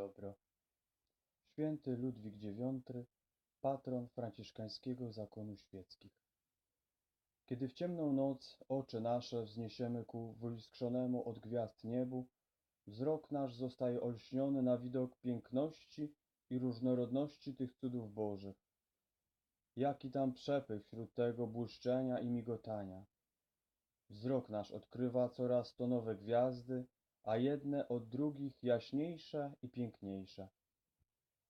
dobro. Święty Ludwik IX, patron franciszkańskiego zakonu świeckich. Kiedy w ciemną noc oczy nasze wzniesiemy ku wyiskrzonemu od gwiazd niebu, wzrok nasz zostaje olśniony na widok piękności i różnorodności tych cudów bożych. Jaki tam przepych wśród tego błyszczenia i migotania. Wzrok nasz odkrywa coraz to nowe gwiazdy, a jedne od drugich jaśniejsze i piękniejsze.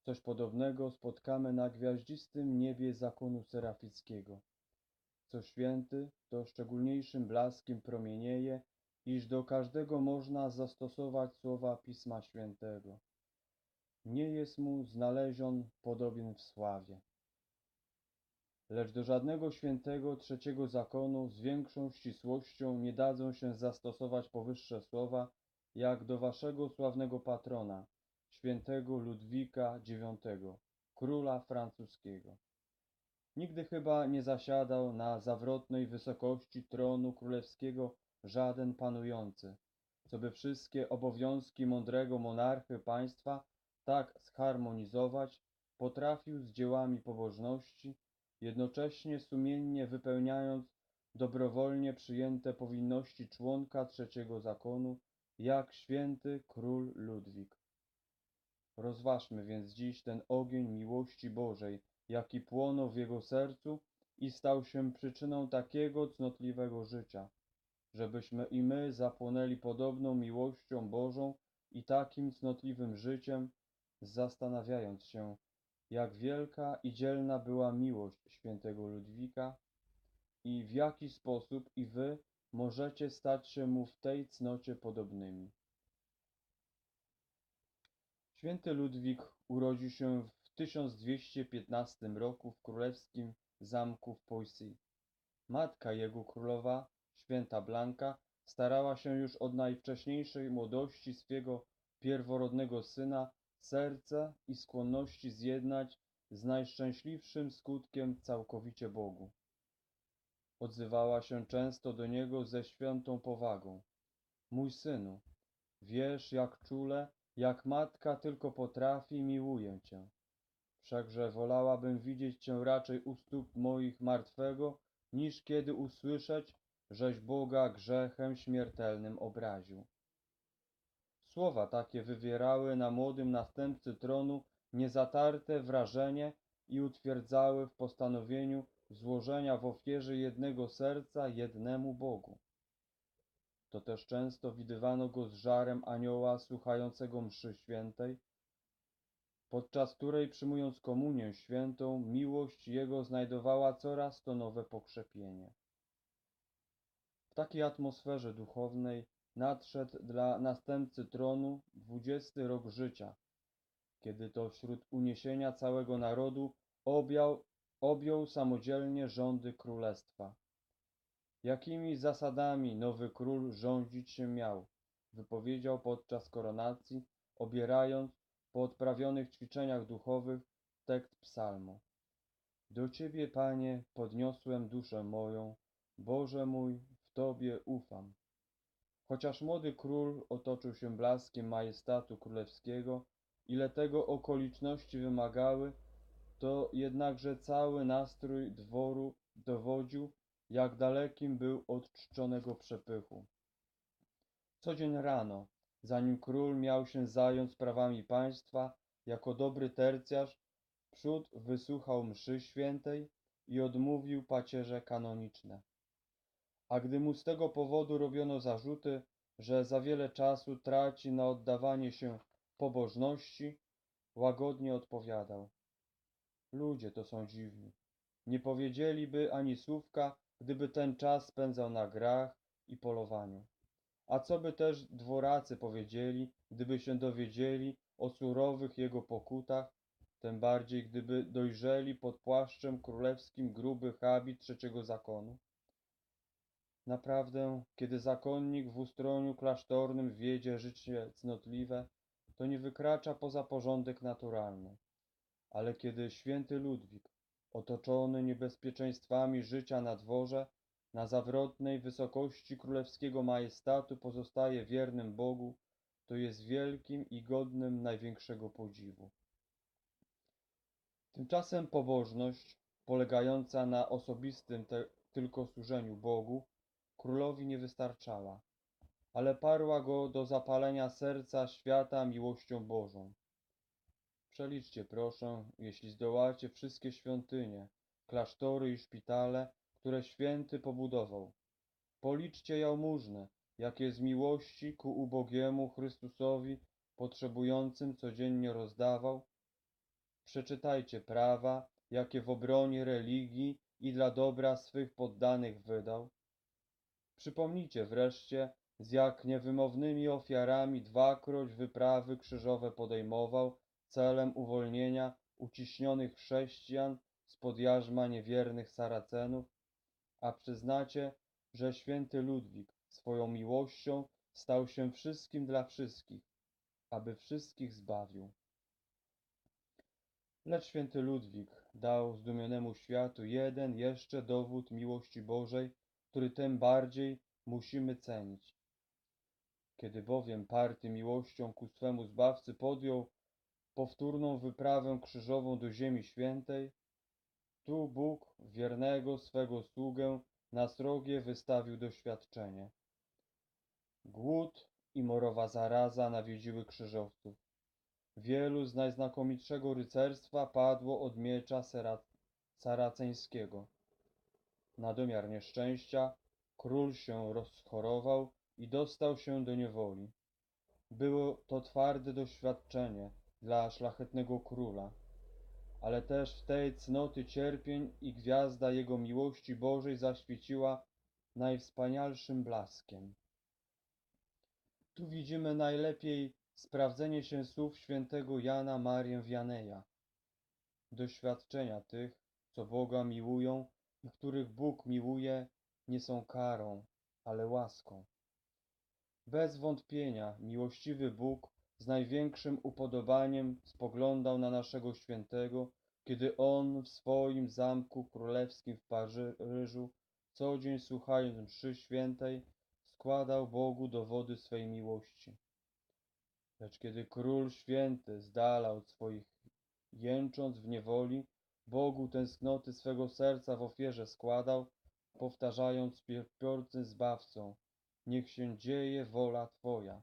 Coś podobnego spotkamy na gwiaździstym niebie zakonu serafickiego. Co święty, to szczególniejszym blaskiem promienieje, iż do każdego można zastosować słowa Pisma Świętego. Nie jest mu znalezion podobien w sławie. Lecz do żadnego świętego trzeciego zakonu z większą ścisłością nie dadzą się zastosować powyższe słowa, jak do waszego sławnego patrona, świętego Ludwika IX, króla francuskiego. Nigdy chyba nie zasiadał na zawrotnej wysokości tronu królewskiego żaden panujący, co by wszystkie obowiązki mądrego monarchy państwa tak zharmonizować potrafił z dziełami pobożności, jednocześnie sumiennie wypełniając dobrowolnie przyjęte powinności członka trzeciego zakonu, jak święty król Ludwik. Rozważmy więc dziś ten ogień miłości Bożej, jaki płonął w jego sercu i stał się przyczyną takiego cnotliwego życia, żebyśmy i my zapłonęli podobną miłością Bożą i takim cnotliwym życiem, zastanawiając się, jak wielka i dzielna była miłość świętego Ludwika i w jaki sposób i wy możecie stać się mu w tej cnocie podobnymi. Święty Ludwik urodził się w 1215 roku w królewskim zamku w Poissy. Matka jego królowa, święta Blanka, starała się już od najwcześniejszej młodości swego pierworodnego syna serce i skłonności zjednać z najszczęśliwszym skutkiem całkowicie Bogu. Odzywała się często do niego ze świętą powagą. Mój synu, wiesz jak czule, jak matka tylko potrafi, miłuję cię. Wszakże wolałabym widzieć cię raczej u stóp moich martwego, niż kiedy usłyszeć, żeś Boga grzechem śmiertelnym obraził. Słowa takie wywierały na młodym następcy tronu niezatarte wrażenie i utwierdzały w postanowieniu złożenia w ofierze jednego serca jednemu Bogu. To też często widywano go z żarem anioła słuchającego mszy świętej, podczas której przyjmując komunię świętą, miłość jego znajdowała coraz to nowe pokrzepienie. W takiej atmosferze duchownej nadszedł dla następcy tronu dwudziesty rok życia, kiedy to wśród uniesienia całego narodu objął, objął samodzielnie rządy królestwa. Jakimi zasadami nowy król rządzić się miał, wypowiedział podczas koronacji, obierając po odprawionych ćwiczeniach duchowych tekst psalmu. Do Ciebie, Panie, podniosłem duszę moją, Boże mój, w Tobie ufam. Chociaż młody król otoczył się blaskiem majestatu królewskiego, ile tego okoliczności wymagały, to jednakże cały nastrój dworu dowodził, jak dalekim był od czczonego przepychu. Co dzień rano, zanim król miał się zająć sprawami państwa, jako dobry tercjarz, przód wysłuchał mszy świętej i odmówił pacierze kanoniczne. A gdy mu z tego powodu robiono zarzuty, że za wiele czasu traci na oddawanie się pobożności, łagodnie odpowiadał. Ludzie to są dziwni. Nie powiedzieliby ani słówka, gdyby ten czas spędzał na grach i polowaniu. A co by też dworacy powiedzieli, gdyby się dowiedzieli o surowych jego pokutach, tym bardziej gdyby dojrzeli pod płaszczem królewskim gruby habit trzeciego zakonu? Naprawdę, kiedy zakonnik w ustroniu klasztornym wiedzie życie cnotliwe, to nie wykracza poza porządek naturalny. Ale kiedy święty Ludwik, otoczony niebezpieczeństwami życia na dworze, na zawrotnej wysokości królewskiego majestatu pozostaje wiernym Bogu, to jest wielkim i godnym największego podziwu. Tymczasem pobożność, polegająca na osobistym tylko służeniu Bogu, królowi nie wystarczała, ale parła go do zapalenia serca świata miłością Bożą. Przeliczcie proszę, jeśli zdołacie, wszystkie świątynie, klasztory i szpitale, które święty pobudował. Policzcie jałmużnę, jakie z miłości ku ubogiemu Chrystusowi potrzebującym codziennie rozdawał. Przeczytajcie prawa, jakie w obronie religii i dla dobra swych poddanych wydał. Przypomnijcie wreszcie, z jak niewymownymi ofiarami dwakroć wyprawy krzyżowe podejmował celem uwolnienia uciśnionych chrześcijan spod jarzma niewiernych Saracenów, a przyznacie, że święty Ludwik swoją miłością stał się wszystkim dla wszystkich, aby wszystkich zbawił. Lecz święty Ludwik dał zdumionemu światu jeden jeszcze dowód miłości Bożej, który tym bardziej musimy cenić. Kiedy bowiem party miłością ku swemu Zbawcy podjął powtórną wyprawę krzyżową do Ziemi Świętej, tu Bóg wiernego swego sługę na srogie wystawił doświadczenie. Głód i morowa zaraza nawiedziły krzyżowców. Wielu z najznakomitszego rycerstwa padło od miecza saraceńskiego. Na domiar nieszczęścia król się rozchorował i dostał się do niewoli. Było to twarde doświadczenie dla szlachetnego króla, ale też w tej cnoty cierpień i gwiazda jego miłości Bożej zaświeciła najwspanialszym blaskiem. Tu widzimy najlepiej sprawdzenie się słów świętego Jana Marię Wianeja. Doświadczenia tych, co Boga miłują i których Bóg miłuje, nie są karą, ale łaską. Bez wątpienia miłościwy Bóg z największym upodobaniem spoglądał na naszego świętego, kiedy on w swoim zamku królewskim w Paryżu, co dzień słuchając mszy świętej, składał Bogu dowody swej miłości. Lecz kiedy król święty z od swoich jęcząc w niewoli, Bogu tęsknoty swego serca w ofierze składał, powtarzając piórcym zbawcą, niech się dzieje wola Twoja.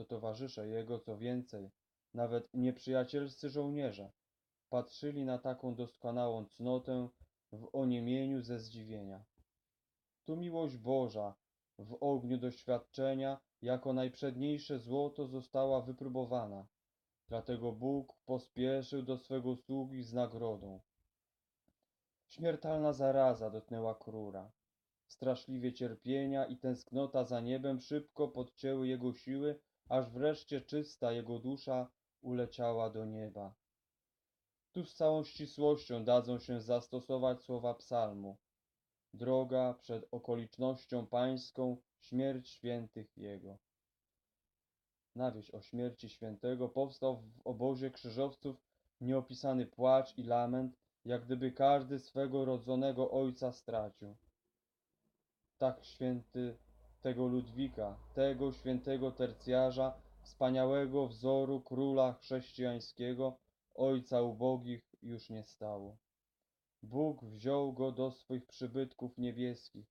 To towarzysze jego, co więcej, nawet nieprzyjacielscy żołnierze, patrzyli na taką doskonałą cnotę w oniemieniu ze zdziwienia. Tu miłość Boża w ogniu doświadczenia jako najprzedniejsze złoto została wypróbowana. Dlatego Bóg pospieszył do swego sługi z nagrodą. Śmiertelna zaraza dotknęła króla. Straszliwie cierpienia i tęsknota za niebem szybko podcięły jego siły, aż wreszcie czysta jego dusza uleciała do nieba. Tu z całą ścisłością dadzą się zastosować słowa psalmu. Droga przed okolicznością pańską, śmierć świętych jego. Na wieść o śmierci świętego powstał w obozie krzyżowców nieopisany płacz i lament, jak gdyby każdy swego rodzonego ojca stracił. Tak święty tego Ludwika, tego świętego tercjarza, wspaniałego wzoru króla chrześcijańskiego, ojca ubogich już nie stało. Bóg wziął go do swych przybytków niebieskich,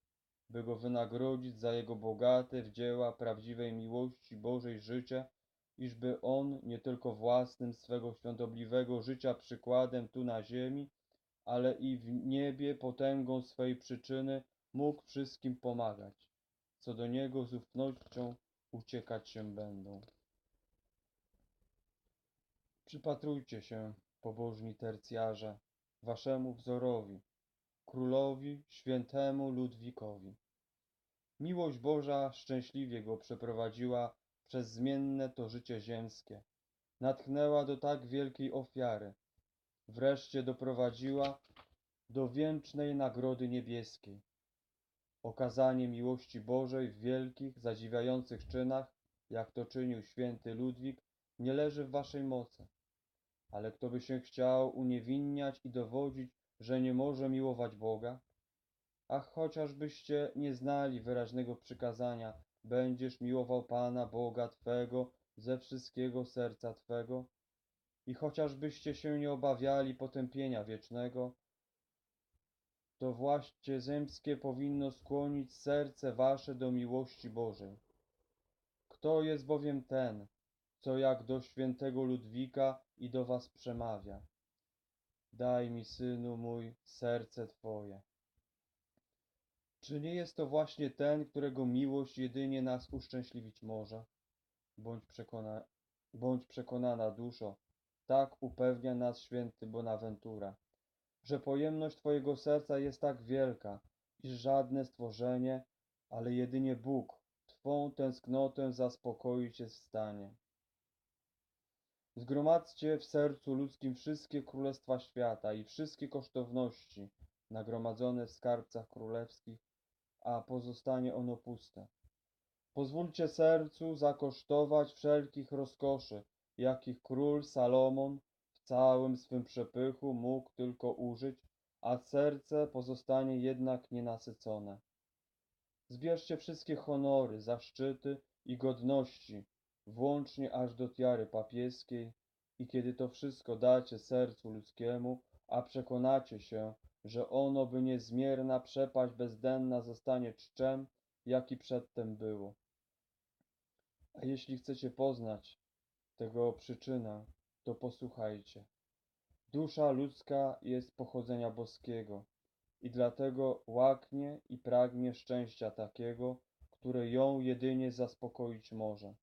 by go wynagrodzić za jego bogate w dzieła prawdziwej miłości Bożej życie, iżby on nie tylko własnym swego świątobliwego życia przykładem tu na ziemi, ale i w niebie potęgą swej przyczyny mógł wszystkim pomagać, co do niego z ufnością uciekać się będą. Przypatrujcie się, pobożni tercjarze, waszemu wzorowi, królowi świętemu Ludwikowi. Miłość Boża szczęśliwie go przeprowadziła przez zmienne to życie ziemskie. Natchnęła do tak wielkiej ofiary. Wreszcie doprowadziła do wiecznej nagrody niebieskiej. Okazanie miłości Bożej w wielkich, zadziwiających czynach, jak to czynił święty Ludwik, nie leży w waszej mocy. Ale kto by się chciał uniewinniać i dowodzić, że nie może miłować Boga? Ach, chociażbyście nie znali wyraźnego przykazania, będziesz miłował Pana Boga Twego ze wszystkiego serca Twego i chociażbyście się nie obawiali potępienia wiecznego, to właśnie zemskie powinno skłonić serce wasze do miłości Bożej. Kto jest bowiem ten, co jak do świętego Ludwika i do was przemawia? Daj mi, synu mój, serce Twoje. Czy nie jest to właśnie ten, którego miłość jedynie nas uszczęśliwić może? Bądź, przekona... Bądź przekonana, duszo, tak upewnia nas święty Bonaventura, że pojemność Twojego serca jest tak wielka, iż żadne stworzenie, ale jedynie Bóg, Twą tęsknotę zaspokoić jest w stanie. Zgromadzcie w sercu ludzkim wszystkie królestwa świata i wszystkie kosztowności nagromadzone w skarbcach królewskich, a pozostanie ono puste. Pozwólcie sercu zakosztować wszelkich rozkoszy, jakich król Salomon całym swym przepychu mógł tylko użyć, a serce pozostanie jednak nienasycone. Zbierzcie wszystkie honory, zaszczyty i godności, włącznie aż do tiary papieskiej, i kiedy to wszystko dacie sercu ludzkiemu, a przekonacie się, że ono by niezmierna przepaść bezdenna zostanie czczem, jaki przedtem było. A jeśli chcecie poznać tego przyczynę, to posłuchajcie. Dusza ludzka jest pochodzenia boskiego i dlatego łaknie i pragnie szczęścia takiego, które ją jedynie zaspokoić może.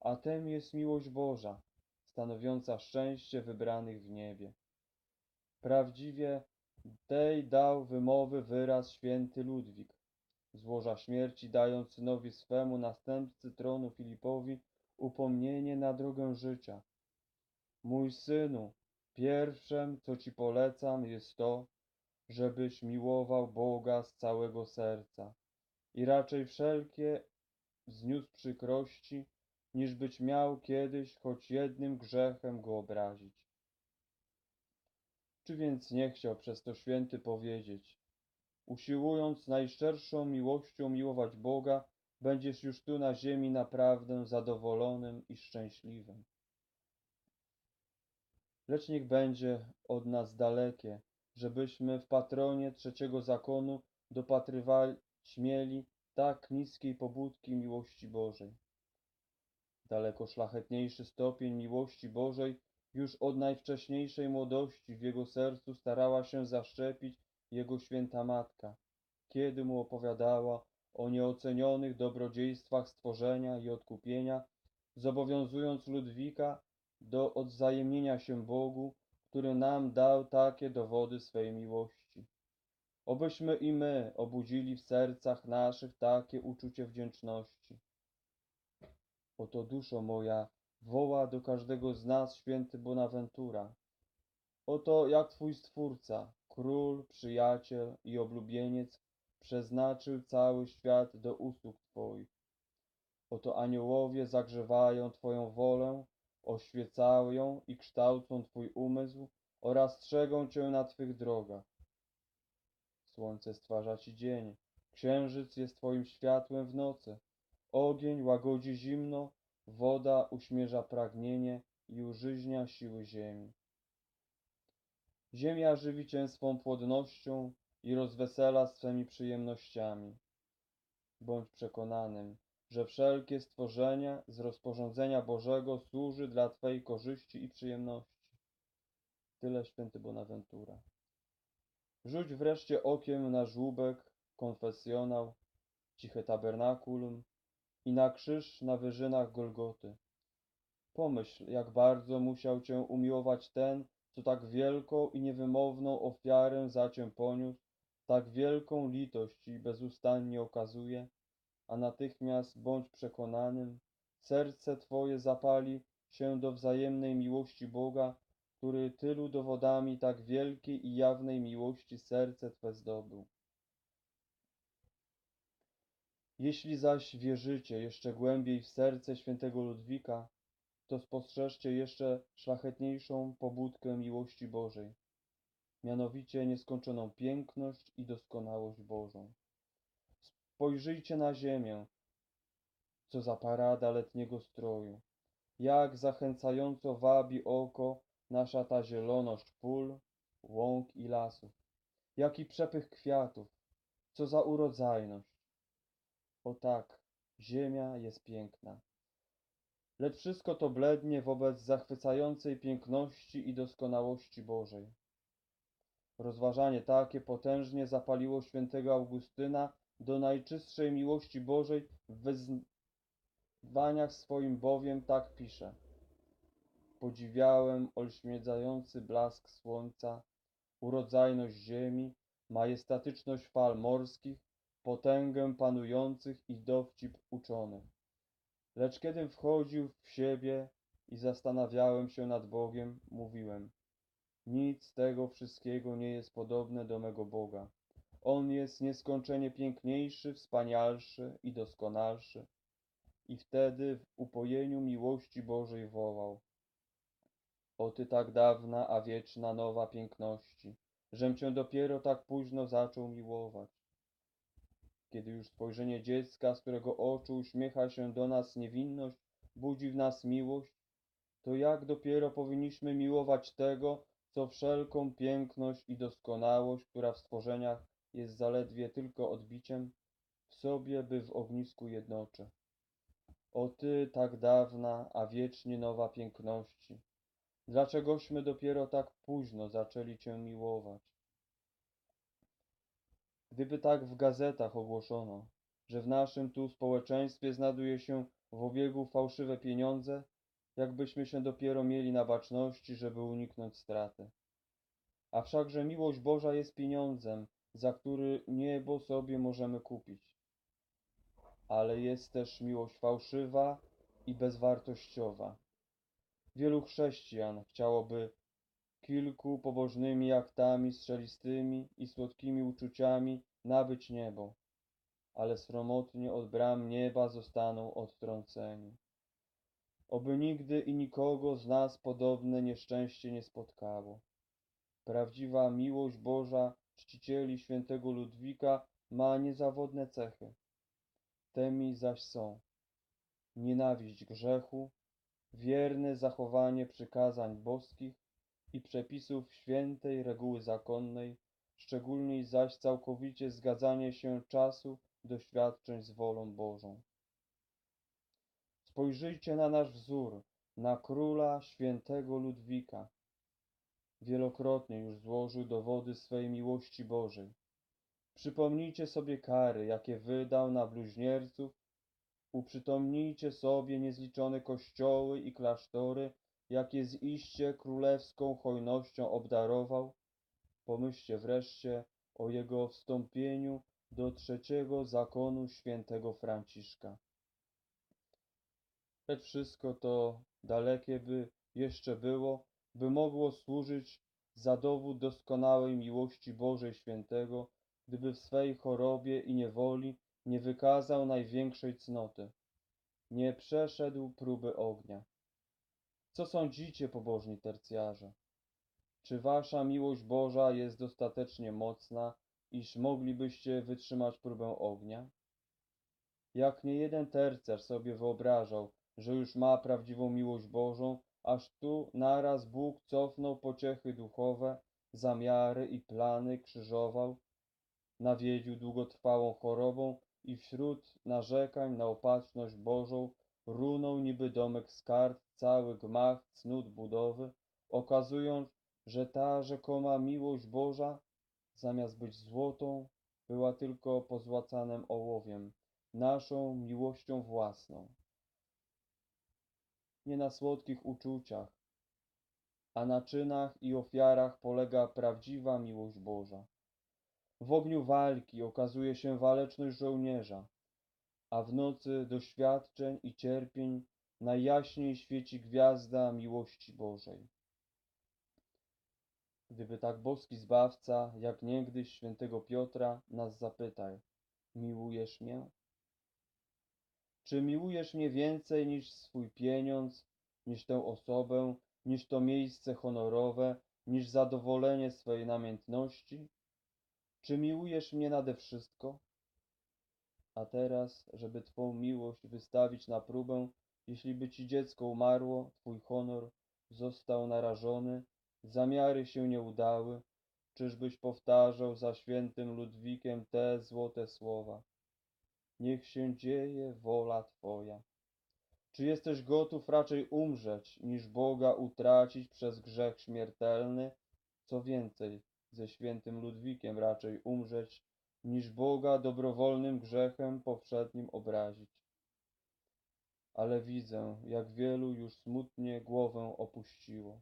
A tem jest miłość Boża, stanowiąca szczęście wybranych w niebie. Prawdziwie tej dał wymowy wyraz święty Ludwik, z łoża śmierci dając synowi swemu następcy tronu Filipowi upomnienie na drogę życia. Mój synu, pierwszym, co ci polecam, jest to, żebyś miłował Boga z całego serca i raczej wszelkie zniósł przykrości, niż być miał kiedyś choć jednym grzechem go obrazić. Czy więc nie chciał przez to święty powiedzieć, usiłując najszczerszą miłością miłować Boga, będziesz już tu na ziemi naprawdę zadowolonym i szczęśliwym. Lecz niech będzie od nas dalekie, żebyśmy w patronie trzeciego zakonu dopatrywać mieli tak niskiej pobudki miłości Bożej. Daleko szlachetniejszy stopień miłości Bożej już od najwcześniejszej młodości w jego sercu starała się zaszczepić jego święta matka, kiedy mu opowiadała o nieocenionych dobrodziejstwach stworzenia i odkupienia, zobowiązując Ludwika do odwzajemnienia się Bogu, który nam dał takie dowody swej miłości. Obyśmy i my obudzili w sercach naszych takie uczucie wdzięczności. Oto duszo moja woła do każdego z nas święty Bonaventura. Oto jak Twój Stwórca, Król, Przyjaciel i Oblubieniec przeznaczył cały świat do usług Twoich. Oto aniołowie zagrzewają Twoją wolę, oświecają i kształcą Twój umysł oraz strzegą Cię na Twych drogach. Słońce stwarza Ci dzień, księżyc jest Twoim światłem w nocy, ogień łagodzi zimno, woda uśmierza pragnienie i użyźnia siły ziemi. Ziemia żywi Cię swą płodnością i rozwesela swymi przyjemnościami. Bądź przekonanym, że wszelkie stworzenia z rozporządzenia Bożego służy dla Twej korzyści i przyjemności. Tyle święty Bonaventura. Rzuć wreszcie okiem na żłóbek, konfesjonał, ciche tabernakulum i na krzyż na wyżynach Golgoty. Pomyśl, jak bardzo musiał Cię umiłować ten, co tak wielką i niewymowną ofiarę za Cię poniósł, tak wielką litość Ci bezustannie okazuje, a natychmiast bądź przekonanym, serce Twoje zapali się do wzajemnej miłości Boga, który tylu dowodami tak wielkiej i jawnej miłości serce Twe zdobył. Jeśli zaś wierzycie jeszcze głębiej w serce świętego Ludwika, to spostrzeżcie jeszcze szlachetniejszą pobudkę miłości Bożej, mianowicie nieskończoną piękność i doskonałość Bożą. Spojrzyjcie na ziemię, co za parada letniego stroju. jak zachęcająco wabi oko nasza ta zieloność pól, łąk i lasów. Jaki przepych kwiatów, co za urodzajność. O tak, ziemia jest piękna. Lecz wszystko to blednie wobec zachwycającej piękności i doskonałości Bożej. Rozważanie takie potężnie zapaliło świętego Augustyna do najczystszej miłości Bożej w wezwaniach swoim bowiem tak pisze. Podziwiałem olśmiedzający blask słońca, urodzajność ziemi, majestatyczność fal morskich, potęgę panujących i dowcip uczonych. Lecz kiedym wchodził w siebie i zastanawiałem się nad Bogiem, mówiłem: Nic tego wszystkiego nie jest podobne do mego Boga. On jest nieskończenie piękniejszy, wspanialszy i doskonalszy. I wtedy w upojeniu miłości Bożej wołał: O Ty tak dawna, a wieczna nowa piękności, żem Cię dopiero tak późno zaczął miłować. Kiedy już spojrzenie dziecka, z którego oczu uśmiecha się do nas niewinność, budzi w nas miłość, to jak dopiero powinniśmy miłować tego, co wszelką piękność i doskonałość, która w stworzeniach jest zaledwie tylko odbiciem, w sobie by w ognisku jednoczy. O Ty tak dawna, a wiecznie nowa piękności, dlaczegośmy dopiero tak późno zaczęli Cię miłować? Gdyby tak w gazetach ogłoszono, że w naszym tu społeczeństwie znajduje się w obiegu fałszywe pieniądze, jakbyśmy się dopiero mieli na baczności, żeby uniknąć straty. A wszakże miłość Boża jest pieniądzem, za który niebo sobie możemy kupić. Ale jest też miłość fałszywa i bezwartościowa. Wielu chrześcijan chciałoby kilku pobożnymi aktami strzelistymi i słodkimi uczuciami nabyć niebo, ale sromotnie od bram nieba zostaną odtrąceni. Oby nigdy i nikogo z nas podobne nieszczęście nie spotkało. Prawdziwa miłość Boża czcicieli świętego Ludwika ma niezawodne cechy. Temi zaś są nienawiść grzechu, wierne zachowanie przykazań boskich i przepisów świętej reguły zakonnej, szczególniej zaś całkowicie zgadzanie się czasu doświadczeń z wolą Bożą. Spojrzyjcie na nasz wzór, na króla świętego Ludwika. Wielokrotnie już złożył dowody swej miłości Bożej. Przypomnijcie sobie kary, jakie wydał na bluźnierców, uprzytomnijcie sobie niezliczone kościoły i klasztory, jakie z iście królewską hojnością obdarował. Pomyślcie wreszcie o jego wstąpieniu do trzeciego zakonu świętego Franciszka. Lecz wszystko to dalekie by jeszcze było, by mogło służyć za dowód doskonałej miłości Bożej Świętego, gdyby w swej chorobie i niewoli nie wykazał największej cnoty, nie przeszedł próby ognia. Co sądzicie, pobożni tercjarze? Czy wasza miłość Boża jest dostatecznie mocna, iż moglibyście wytrzymać próbę ognia? Jak nie jeden tercarz sobie wyobrażał, że już ma prawdziwą miłość Bożą, aż tu naraz Bóg cofnął pociechy duchowe, zamiary i plany krzyżował, nawiedził długotrwałą chorobą i wśród narzekań na opatrzność Bożą runął niby domek z kart cały gmach cnót budowy, okazując, że ta rzekoma miłość Boża, zamiast być złotą, była tylko pozłacanym ołowiem, naszą miłością własną. Nie na słodkich uczuciach, a na czynach i ofiarach polega prawdziwa miłość Boża. W ogniu walki okazuje się waleczność żołnierza, a w nocy doświadczeń i cierpień najjaśniej świeci gwiazda miłości Bożej. Gdyby tak boski Zbawca, jak niegdyś świętego Piotra, nas zapytał, miłujesz mnie? Czy miłujesz mnie więcej niż swój pieniądz, niż tę osobę, niż to miejsce honorowe, niż zadowolenie swej namiętności? Czy miłujesz mnie nade wszystko? A teraz, żeby Twą miłość wystawić na próbę, Jeśli by ci dziecko umarło, twój honor został narażony, zamiary się nie udały, czyżbyś powtarzał za świętym Ludwikiem te złote słowa? Niech się dzieje wola Twoja. Czy jesteś gotów raczej umrzeć, niż Boga utracić przez grzech śmiertelny? Co więcej, ze świętym Ludwikiem raczej umrzeć, niż Boga dobrowolnym grzechem powszednim obrazić. Ale widzę, jak wielu już smutnie głowę opuściło.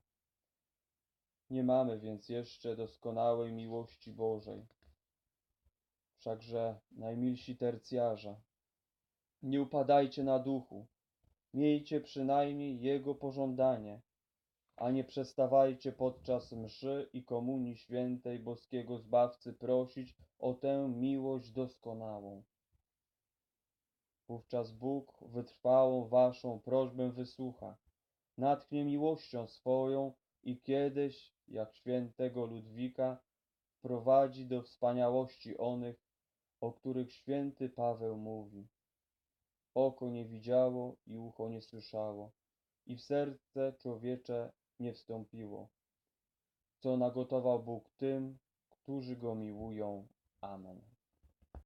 Nie mamy więc jeszcze doskonałej miłości Bożej. Wszakże, najmilsi tercjarze, nie upadajcie na duchu, miejcie przynajmniej Jego pożądanie, a nie przestawajcie podczas mszy i komunii świętej boskiego Zbawcy prosić o tę miłość doskonałą. Wówczas Bóg wytrwałą waszą prośbę wysłucha, natchnie miłością swoją i kiedyś, jak świętego Ludwika, wprowadzi do wspaniałości onych, o których święty Paweł mówi. Oko nie widziało i ucho nie słyszało, i w serce człowiecze nie wstąpiło, co nagotował Bóg tym, którzy go miłują. Amen.